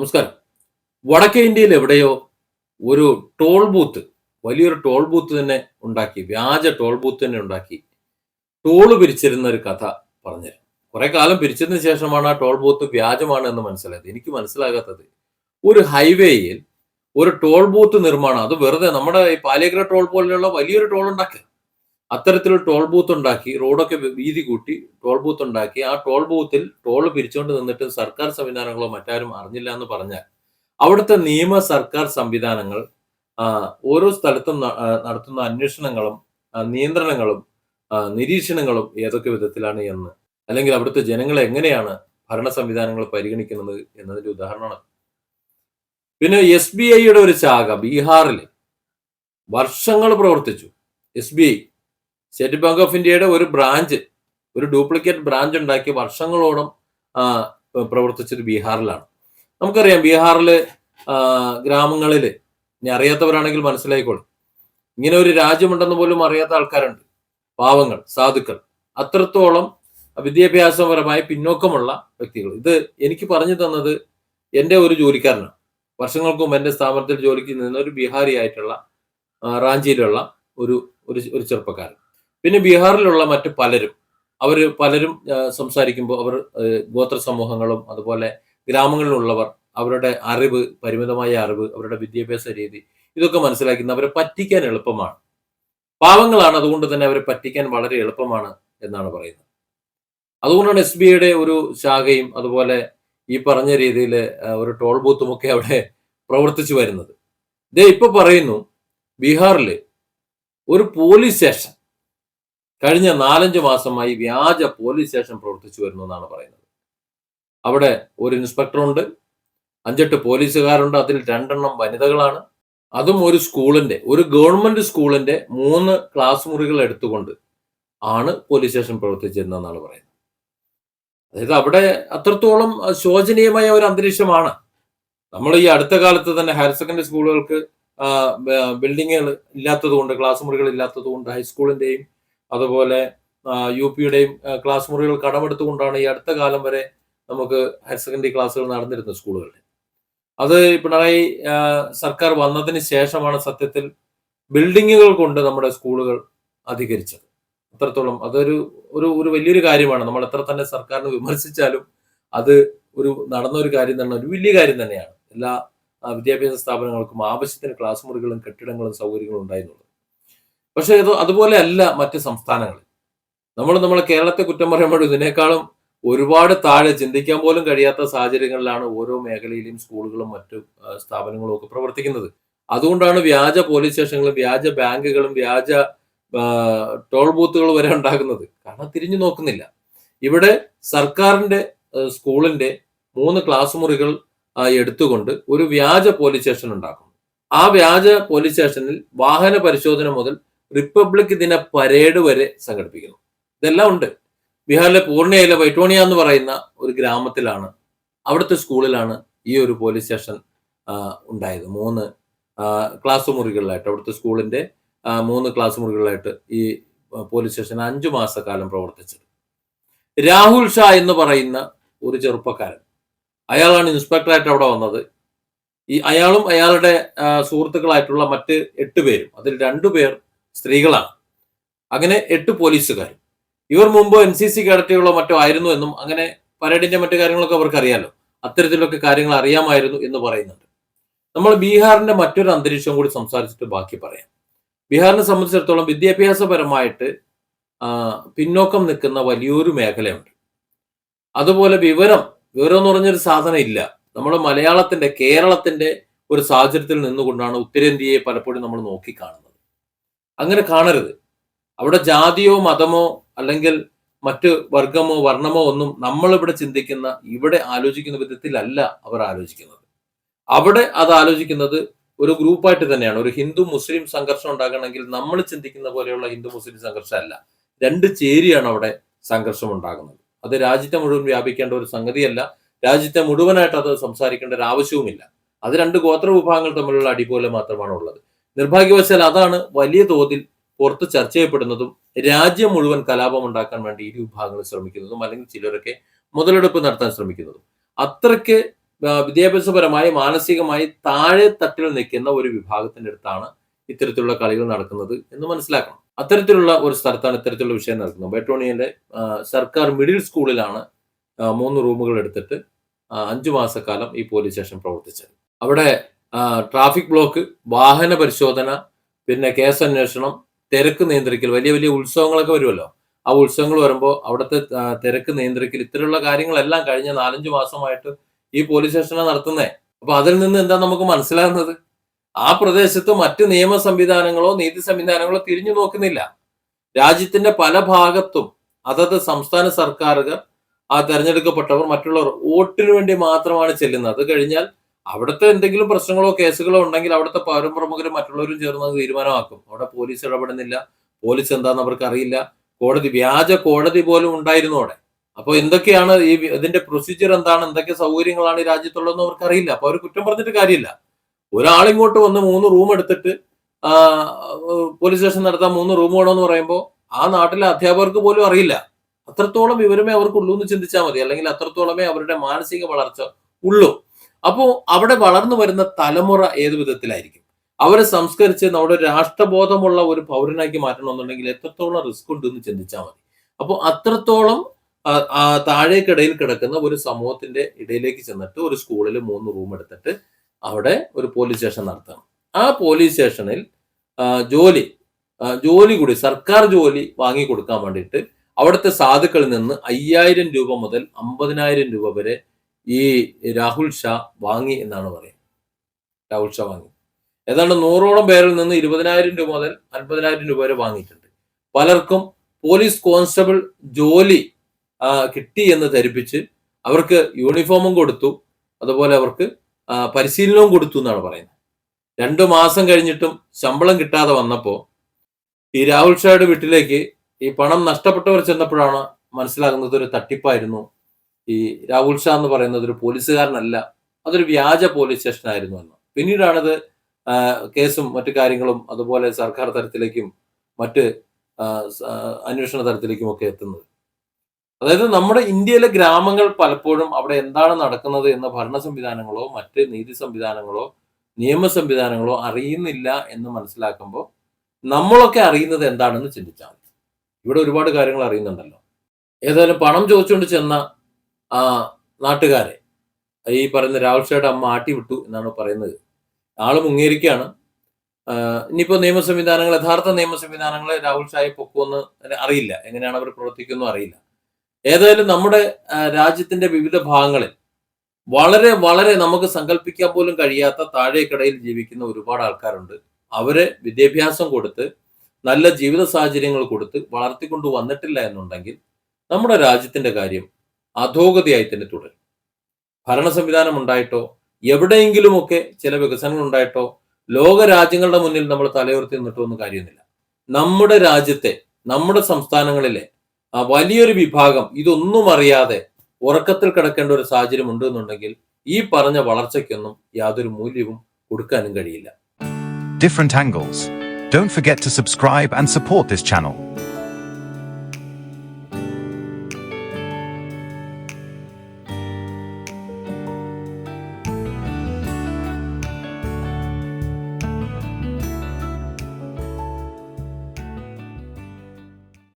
നമസ്കാരം. വടക്കേ ഇന്ത്യയിൽ എവിടെയോ ഒരു ടോൾ ബൂത്ത് വലിയൊരു ടോൾ ബൂത്ത് തന്നെ ഉണ്ടാക്കി വ്യാജ ടോൾ ബൂത്ത് തന്നെ ഉണ്ടാക്കി ടോൾ പിരിച്ചിരുന്ന ഒരു കഥ പറഞ്ഞു കുറെ കാലം പിരിച്ചതിന് ശേഷമാണ് ആ ടോൾ ബൂത്ത് വ്യാജമാണ് എന്ന് മനസ്സിലായത്. എനിക്ക് മനസ്സിലാകാത്തത് ഒരു ഹൈവേയിൽ ഒരു ടോൾ ബൂത്ത് നിർമ്മാണം അത് വെറുതെ നമ്മുടെ ഈ പാലിയഗ്ര ടോൾ പോലെയുള്ള വലിയൊരു ടോൾ ഉണ്ടാക്കുക അത്തരത്തിലൊരു ടോൾ ബൂത്ത് ഉണ്ടാക്കി റോഡൊക്കെ വീതി കൂട്ടി ടോൾ ബൂത്ത് ഉണ്ടാക്കി ആ ടോൾ ബൂത്തിൽ ടോൾ പിരിച്ചുകൊണ്ട് നിന്നിട്ട് സർക്കാർ സംവിധാനങ്ങളോ മറ്റാരും അറിഞ്ഞില്ല എന്ന് പറഞ്ഞാൽ അവിടുത്തെ നിയമ സർക്കാർ സംവിധാനങ്ങൾ ഓരോ സ്ഥലത്തും നടത്തുന്ന അന്വേഷണങ്ങളും നിയന്ത്രണങ്ങളും നിരീക്ഷണങ്ങളും ഏതൊക്കെ വിധത്തിലാണ് എന്ന്. അല്ലെങ്കിൽ അവിടുത്തെ ജനങ്ങളെ എങ്ങനെയാണ് ഭരണ സംവിധാനങ്ങൾ പരിഗണിക്കുന്നത് എന്നതിന്റെ ഉദാഹരണമാണ്. പിന്നെ എസ് ബി ഐയുടെ ഒരു ശാഖ ബീഹാറിൽ വർഷങ്ങൾ പ്രവർത്തിച്ചു. S B I state bank of ഇന്ത്യയുടെ ഒരു ബ്രാഞ്ച് ഒരു ഡ്യൂപ്ലിക്കേറ്റ് ബ്രാഞ്ച് ഉണ്ടാക്കി വർഷങ്ങളോളം പ്രവർത്തിച്ചത് ബീഹാറിലാണ്. നമുക്കറിയാം ബീഹാറിൽ ഗ്രാമങ്ങളിൽ ഇനി അറിയാത്തവരാണെങ്കിൽ മനസ്സിലായിക്കോളും. ഇങ്ങനെ ഒരു രാജ്യമുണ്ടെന്ന് പോലും അറിയാത്ത ആൾക്കാരുണ്ട്. പാവങ്ങൾ സാധുക്കൾ. അത്രത്തോളം വിദ്യാഭ്യാസപരമായി പിന്നോക്കമുള്ള വ്യക്തികൾ. ഇത് എനിക്ക് പറഞ്ഞു തന്നത് എന്റെ ഒരു ജോലിക്കാരനാണ്. വർഷങ്ങൾക്ക് മുമ്പ് എന്റെ സ്ഥാപനത്തിൽ ജോലിക്ക് നിന്ന ഒരു ബീഹാരി ആയിട്ടുള്ള റാഞ്ചിയിലുള്ള ഒരു ഒരു ചെറുപ്പക്കാരൻ. പിന്നെ ബീഹാറിലുള്ള മറ്റ് പലരും അവർ പലരും സംസാരിക്കുമ്പോൾ അവർ ഗോത്ര സമൂഹങ്ങളും അതുപോലെ ഗ്രാമങ്ങളിലുള്ളവർ അവരുടെ അറിവ് പരിമിതമായ അറിവ് അവരുടെ വിദ്യാഭ്യാസ രീതി ഇതൊക്കെ മനസ്സിലാക്കുന്ന അവരെ പറ്റിക്കാൻ എളുപ്പമാണ്. പാവങ്ങളാണ് അതുകൊണ്ട് തന്നെ അവരെ പറ്റിക്കാൻ വളരെ എളുപ്പമാണ് എന്നാണ് പറയുന്നത്. അതുകൊണ്ടാണ് എസ് ബി ഐയുടെ ഒരു ശാഖയും അതുപോലെ ഈ പറഞ്ഞ രീതിയിൽ ഒരു ടോൾ ബൂത്തും ഒക്കെ അവിടെ പ്രവർത്തിച്ചു വരുന്നത്. ഇതേ ഇപ്പൊ പറയുന്നു ബീഹാറിൽ ഒരു പോലീസ് സ്റ്റേഷൻ കഴിഞ്ഞ നാലഞ്ച് മാസമായി വ്യാജ പോലീസ് സ്റ്റേഷൻ പ്രവർത്തിച്ചു വരുന്നു എന്നാണ് പറയുന്നത്. അവിടെ ഒരു ഇൻസ്പെക്ടറുണ്ട് അഞ്ചെട്ട് പോലീസുകാരുണ്ട് അതിൽ രണ്ടെണ്ണം വനിതകളാണ്. അതും ഒരു സ്കൂളിന്റെ ഒരു ഗവൺമെന്റ് സ്കൂളിന്റെ മൂന്ന് ക്ലാസ് മുറികൾ എടുത്തുകൊണ്ട് ആണ് പോലീസ് സ്റ്റേഷൻ പ്രവർത്തിച്ചിരുന്നതെന്നാണ് പറയുന്നത്. അതായത് അവിടെ അത്രത്തോളം ശോചനീയമായ ഒരു അന്തരീക്ഷമാണ്. നമ്മൾ ഈ അടുത്ത കാലത്ത് തന്നെ ഹയർ സെക്കൻഡറി സ്കൂളുകൾക്ക് ബിൽഡിങ്ങുകൾ ഇല്ലാത്തത് കൊണ്ട് ക്ലാസ് മുറികൾ ഇല്ലാത്തത് കൊണ്ട് ഹൈസ്കൂളിന്റെയും അതുപോലെ യു പിയുടെയും ക്ലാസ് മുറികൾ കടമെടുത്തുകൊണ്ടാണ് ഈ അടുത്ത കാലം വരെ നമുക്ക് ഹയർ സെക്കൻഡറി ക്ലാസ്സുകൾ നടന്നിരുന്നത് സ്കൂളുകളിൽ. അത് പിണറായി സർക്കാർ വന്നതിന് ശേഷമാണ് സത്യത്തിൽ ബിൽഡിങ്ങുകൾ കൊണ്ട് നമ്മുടെ സ്കൂളുകൾ അധികരിച്ചത്. അത്രത്തോളം അതൊരു ഒരു ഒരു വലിയൊരു കാര്യമാണ്. നമ്മൾ എത്ര തന്നെ സർക്കാരിനെ വിമർശിച്ചാലും അത് ഒരു നടന്ന ഒരു കാര്യം തന്നെ ഒരു വലിയ കാര്യം തന്നെയാണ്. എല്ലാ വിദ്യാഭ്യാസ സ്ഥാപനങ്ങൾക്കും ആവശ്യത്തിന് ക്ലാസ് മുറികളും കെട്ടിടങ്ങളും സൗകര്യങ്ങളും ഉണ്ടായിരുന്നുള്ളത് പക്ഷേ ഇത് അതുപോലെ അല്ല മറ്റ് സംസ്ഥാനങ്ങളിൽ. നമ്മൾ നമ്മളെ കേരളത്തെ കുറ്റം പറയുമ്പോൾ ഇതിനേക്കാളും ഒരുപാട് താഴെ ചിന്തിക്കാൻ പോലും കഴിയാത്ത സാഹചര്യങ്ങളിലാണ് ഓരോ മേഖലയിലെയും സ്കൂളുകളും മറ്റു സ്ഥാപനങ്ങളും ഒക്കെ പ്രവർത്തിക്കുന്നത്. അതുകൊണ്ടാണ് വ്യാജ പോലീസ് സ്റ്റേഷനുകളും വ്യാജ ബാങ്കുകളും വ്യാജ ടോൾ ബൂത്തുകൾ വരെ ഉണ്ടാകുന്നത്. കാരണം തിരിഞ്ഞു നോക്കുന്നില്ല. ഇവിടെ സർക്കാരിന്റെ സ്കൂളിന്റെ മൂന്ന് ക്ലാസ് മുറികൾ എടുത്തുകൊണ്ട് ഒരു വ്യാജ പോലീസ് സ്റ്റേഷൻ ഉണ്ടാക്കുന്നു. ആ വ്യാജ പോലീസ് സ്റ്റേഷനിൽ വാഹന പരിശോധന മുതൽ റിപ്പബ്ലിക് ദിന പരേഡ് വരെ സംഘടിപ്പിക്കുന്നു. ഇതെല്ലാം ഉണ്ട്. ബീഹാറിലെ പൂർണയിലെ വൈറ്റോണിയ എന്ന് പറയുന്ന ഒരു ഗ്രാമത്തിലാണ് അവിടുത്തെ സ്കൂളിലാണ് ഈ ഒരു പോലീസ് സ്റ്റേഷൻ ഉണ്ടായത്. മൂന്ന് ക്ലാസ് മുറികളിലായിട്ട് അവിടുത്തെ സ്കൂളിന്റെ മൂന്ന് ക്ലാസ് മുറികളിലായിട്ട് ഈ പോലീസ് സ്റ്റേഷൻ അഞ്ചു മാസക്കാലം പ്രവർത്തിച്ചത്. രാഹുൽ ഷാ എന്ന് പറയുന്ന ഒരു ചെറുപ്പക്കാരൻ. അയാളാണ് ഇൻസ്പെക്ടറായിട്ട് അവിടെ വന്നത്. ഈ അയാളും അയാളുടെ സുഹൃത്തുക്കളായിട്ടുള്ള മറ്റ് എട്ട് പേരും അതിൽ രണ്ടുപേർ സ്ത്രീകളാണ്. അങ്ങനെ എട്ട് പോലീസുകാർ ഇവർ മുമ്പ് എൻ സി സി കേഡറ്റുകളോ മറ്റോ ആയിരുന്നു എന്നും അങ്ങനെ പരേഡിന്റെ മറ്റു കാര്യങ്ങളൊക്കെ അവർക്ക് അറിയാലോ അത്തരത്തിലൊക്കെ കാര്യങ്ങൾ അറിയാമായിരുന്നു എന്ന് പറയുന്നുണ്ട്. നമ്മൾ ബീഹാറിന്റെ മറ്റൊരു അന്തരീക്ഷം കൂടി സംസാരിച്ചിട്ട് ബാക്കി പറയാം. ബീഹാറിനെ സംബന്ധിച്ചിടത്തോളം വിദ്യാഭ്യാസപരമായിട്ട് പിന്നോക്കം നിൽക്കുന്ന വലിയൊരു മേഖലയുണ്ട്. അതുപോലെ വിവരം വിവരം എന്ന് പറഞ്ഞൊരു സാധനം ഇല്ല. നമ്മൾ മലയാളത്തിന്റെ കേരളത്തിന്റെ ഒരു സാഹചര്യത്തിൽ നിന്നുകൊണ്ടാണ് ഉത്തരേന്ത്യയെ പലപ്പോഴും നമ്മൾ നോക്കിക്കാണുന്നത്. അങ്ങനെ കാണരുത്. അവിടെ ജാതിയോ മതമോ അല്ലെങ്കിൽ മറ്റ് വർഗമോ വർണമോ ഒന്നും നമ്മളിവിടെ ചിന്തിക്കുന്ന ഇവിടെ ആലോചിക്കുന്ന വിധത്തിലല്ല അവർ ആലോചിക്കുന്നത്. അവിടെ അത് ആലോചിക്കുന്നത് ഒരു ഗ്രൂപ്പായിട്ട് തന്നെയാണ്. ഒരു ഹിന്ദു മുസ്ലിം സംഘർഷം ഉണ്ടാകണമെങ്കിൽ നമ്മൾ ചിന്തിക്കുന്ന പോലെയുള്ള ഹിന്ദു മുസ്ലിം സംഘർഷം അല്ല രണ്ട് ചേരിയാണ് അവിടെ സംഘർഷം ഉണ്ടാകുന്നത്. അത് രാജ്യത്തെ മുഴുവൻ വ്യാപിക്കേണ്ട ഒരു സംഗതിയല്ല. രാജ്യത്തെ മുഴുവനായിട്ട് അത് സംസാരിക്കേണ്ട ഒരു ആവശ്യവുമില്ല. അത് രണ്ട് ഗോത്ര വിഭാഗങ്ങൾ തമ്മിലുള്ള അടിപോലെ മാത്രമാണ് ഉള്ളത് നിർഭാഗ്യവശാൽ അതാണ് വലിയ തോതിൽ പുറത്ത് ചർച്ച ചെയ്യപ്പെടുന്നതും രാജ്യം മുഴുവൻ കലാപം ഉണ്ടാക്കാൻ വേണ്ടി ഇരു വിഭാഗങ്ങൾ ശ്രമിക്കുന്നതും അല്ലെങ്കിൽ ചിലരൊക്കെ മുതലെടുപ്പ് നടത്താൻ ശ്രമിക്കുന്നതും. അത്രയ്ക്ക് വിദ്യാഭ്യാസപരമായി മാനസികമായി താഴെ തട്ടിൽ നിൽക്കുന്ന ഒരു വിഭാഗത്തിന്റെ അടുത്താണ് ഇത്തരത്തിലുള്ള കളികൾ നടക്കുന്നത് എന്ന് മനസ്സിലാക്കണം. അത്തരത്തിലുള്ള ഒരു സ്ഥലത്താണ് ഇത്തരത്തിലുള്ള വിഷയം നടക്കുന്നത്. ബെറ്റോണിയന്റെ സർക്കാർ മിഡിൽ സ്കൂളിലാണ് മൂന്ന് റൂമുകൾ എടുത്തിട്ട് അഞ്ചു മാസക്കാലം ഈ പോലീസ് സ്റ്റേഷൻ പ്രവർത്തിച്ചത്. അവിടെ ട്രാഫിക് ബ്ലോക്ക് വാഹന പരിശോധന പിന്നെ കേസ് അന്വേഷണം തിരക്ക് നിയന്ത്രിക്കൽ വലിയ വലിയ ഉത്സവങ്ങളൊക്കെ വരുമല്ലോ. ആ ഉത്സവങ്ങൾ വരുമ്പോൾ അവിടുത്തെ തിരക്ക് നിയന്ത്രിക്കൽ ഇത്തരമുള്ള കാര്യങ്ങളെല്ലാം കഴിഞ്ഞ നാലഞ്ച് മാസമായിട്ട് ഈ പോലീസ് സ്റ്റേഷനാണ് നടത്തുന്നേ. അപ്പൊ അതിൽ നിന്ന് എന്താ നമുക്ക് മനസ്സിലാകുന്നത്? ആ പ്രദേശത്ത് മറ്റ് നിയമ സംവിധാനങ്ങളോ നീതി സംവിധാനങ്ങളോ തിരിഞ്ഞു നോക്കുന്നില്ല. രാജ്യത്തിന്റെ പല ഭാഗത്തും അതത് സംസ്ഥാന സർക്കാരുകൾ ആ തെരഞ്ഞെടുക്കപ്പെട്ടവർ മറ്റുള്ളവർ വോട്ടിനു വേണ്ടി മാത്രമാണ് ചെല്ലുന്നത്. അത് കഴിഞ്ഞാൽ അവിടുത്തെ എന്തെങ്കിലും പ്രശ്നങ്ങളോ കേസുകളോ ഉണ്ടെങ്കിൽ അവിടുത്തെ പൗരപ്രമുഖരും മറ്റുള്ളവരും ചേർന്ന് തീരുമാനമാക്കും. അവിടെ പോലീസ് ഇടപെടുന്നില്ല. പോലീസ് എന്താണെന്ന് അവർക്ക് അറിയില്ല. കോടതി വ്യാജ കോടതി പോലും ഉണ്ടായിരുന്നു അവിടെ. അപ്പോൾ എന്തൊക്കെയാണ് ഈ ഇതിന്റെ പ്രൊസീജിയർ എന്താണ്? എന്തൊക്കെ സൗകര്യങ്ങളാണ് ഈ രാജ്യത്തുള്ളതെന്ന് അവർക്ക് അറിയില്ല. അപ്പൊ അവർ കുറ്റം പറഞ്ഞിട്ട് കാര്യമില്ല. ഒരാളിങ്ങോട്ട് വന്ന് മൂന്ന് റൂം എടുത്തിട്ട് പോലീസ് സ്റ്റേഷൻ നടത്താൻ മൂന്ന് റൂം വേണമെന്ന് പറയുമ്പോൾ ആ നാട്ടിലെ അധ്യാപകർക്ക് പോലും അറിയില്ല. അത്രത്തോളം വിവരമേ അവർക്കുള്ളൂ എന്ന് ചിന്തിച്ചാൽ മതി. അല്ലെങ്കിൽ അത്രത്തോളമേ അവരുടെ മാനസിക വളർച്ച ഉള്ളൂ. അപ്പോൾ അവിടെ വളർന്നു വരുന്ന തലമുറ ഏത് വിധത്തിലായിരിക്കും? അവരെ സംസ്കരിച്ച് നമ്മുടെ രാഷ്ട്രബോധമുള്ള ഒരു പൗരനാക്കി മാറ്റണമെന്നുണ്ടെങ്കിൽ എത്രത്തോളം റിസ്ക് ഉണ്ട് എന്ന് ചിന്തിച്ചാൽ മതി. അപ്പോൾ അത്രത്തോളം താഴേക്കിടയിൽ കിടക്കുന്ന ഒരു സമൂഹത്തിന്റെ ഇടയിലേക്ക് ചെന്നിട്ട് ഒരു സ്കൂളിൽ മൂന്ന് റൂം എടുത്തിട്ട് അവിടെ ഒരു പോലീസ് സ്റ്റേഷൻ നടത്തണം. ആ പോലീസ് സ്റ്റേഷനിൽ ജോലി ജോലി കൂടി സർക്കാർ ജോലി വാങ്ങി കൊടുക്കാൻ വേണ്ടിയിട്ട് അവിടുത്തെ സാധുക്കളിൽ നിന്ന് അയ്യായിരം രൂപ മുതൽ അമ്പതിനായിരം രൂപ വരെ ഈ രാഹുൽ ഷാ വാങ്ങി എന്നാണ് പറയുന്നത്. രാഹുൽ ഷാ വാങ്ങി. ഏതാണ്ട് നൂറോളം പേരിൽ നിന്ന് ഇരുപതിനായിരം രൂപ മുതൽ അൻപതിനായിരം രൂപ വരെ വാങ്ങിയിട്ടുണ്ട്. പലർക്കും പോലീസ് കോൺസ്റ്റബിൾ ജോലി കിട്ടി എന്ന് ധരിപ്പിച്ച് അവർക്ക് യൂണിഫോമും കൊടുത്തു. അതുപോലെ അവർക്ക് പരിശീലനവും കൊടുത്തു എന്നാണ് പറയുന്നത്. രണ്ടു മാസം കഴിഞ്ഞിട്ടും ശമ്പളം കിട്ടാതെ വന്നപ്പോൾ ഈ രാഹുൽ ഷായുടെ വീട്ടിലേക്ക് ഈ പണം നഷ്ടപ്പെട്ടവർ ചെന്നപ്പോഴാണ് മനസ്സിലാകുന്നത് ഒരു തട്ടിപ്പായിരുന്നു ഈ രാഹുൽ ഷാ എന്ന് പറയുന്നത് ഒരു പോലീസുകാരനല്ല അതൊരു വ്യാജ പോലീസ് സ്റ്റേഷൻ ആയിരുന്നു എന്ന്. പിന്നീടാണത് കേസും മറ്റു കാര്യങ്ങളും അതുപോലെ സർക്കാർ തലത്തിലേക്കും മറ്റ് അന്വേഷണ തലത്തിലേക്കും ഒക്കെ എത്തുന്നത്. അതായത് നമ്മുടെ ഇന്ത്യയിലെ ഗ്രാമങ്ങൾ പലപ്പോഴും അവിടെ എന്താണ് നടക്കുന്നത് എന്ന ഭരണ സംവിധാനങ്ങളോ മറ്റ് നീതി സംവിധാനങ്ങളോ നിയമ സംവിധാനങ്ങളോ അറിയുന്നില്ല എന്ന് മനസ്സിലാക്കുമ്പോൾ നമ്മളൊക്കെ അറിയുന്നത് എന്താണെന്ന് ചിന്തിച്ചാൽ ഇവിടെ ഒരുപാട് കാര്യങ്ങൾ അറിയുന്നുണ്ടല്ലോ. ഏതായാലും പണം ചോദിച്ചുകൊണ്ട് ചെന്ന ആ നാട്ടുകാരെ. ഈ പറയുന്ന രാഹുൽ ഷായുടെ അമ്മ ആട്ടി വിട്ടു എന്നാണ് പറയുന്നത്. ആൾ മുങ്ങേരിക്കാണ് ഇനിയിപ്പോ നിയമ സംവിധാനങ്ങൾ യഥാർത്ഥ നിയമ സംവിധാനങ്ങൾ രാഹുൽ ഷായെ പൊക്കുമെന്ന് അറിയില്ല. എങ്ങനെയാണ് അവർ പ്രവർത്തിക്കുന്നു അറിയില്ല. ഏതായാലും നമ്മുടെ രാജ്യത്തിന്റെ വിവിധ ഭാഗങ്ങളിൽ വളരെ വളരെ നമുക്ക് സങ്കല്പിക്കാൻ പോലും കഴിയാത്ത താഴേക്കടയിൽ ജീവിക്കുന്ന ഒരുപാട് ആൾക്കാരുണ്ട്. അവരെ വിദ്യാഭ്യാസം കൊടുത്ത് നല്ല ജീവിത സാഹചര്യങ്ങൾ കൊടുത്ത് വളർത്തിക്കൊണ്ടു വന്നിട്ടില്ല എന്നുണ്ടെങ്കിൽ നമ്മുടെ രാജ്യത്തിന്റെ കാര്യം അധോഗതിയായി തന്നെ തുടരും ഭരണ സംവിധാനം ഉണ്ടായിട്ടോ എവിടെയെങ്കിലുമൊക്കെ ചില വികസനങ്ങൾ ഉണ്ടായിട്ടോ ലോക രാജ്യങ്ങളുടെ മുന്നിൽ നമ്മൾ തലയുർത്തി നിന്നിട്ടോ ഒന്നും കാര്യമൊന്നുമില്ല നമ്മുടെ രാജ്യത്തെ നമ്മുടെ സംസ്ഥാനങ്ങളിലെ ആ വലിയൊരു വിഭാഗം ഇതൊന്നും അറിയാതെ ഉറക്കത്തിൽ കിടക്കേണ്ട ഒരു സാഹചര്യം ഉണ്ട് എന്നുണ്ടെങ്കിൽ ഈ പറഞ്ഞ വളർച്ചയ്ക്കൊന്നും യാതൊരു മൂല്യവും കൊടുക്കാനും കഴിയില്ല different angles. Don't forget to subscribe and support this channel.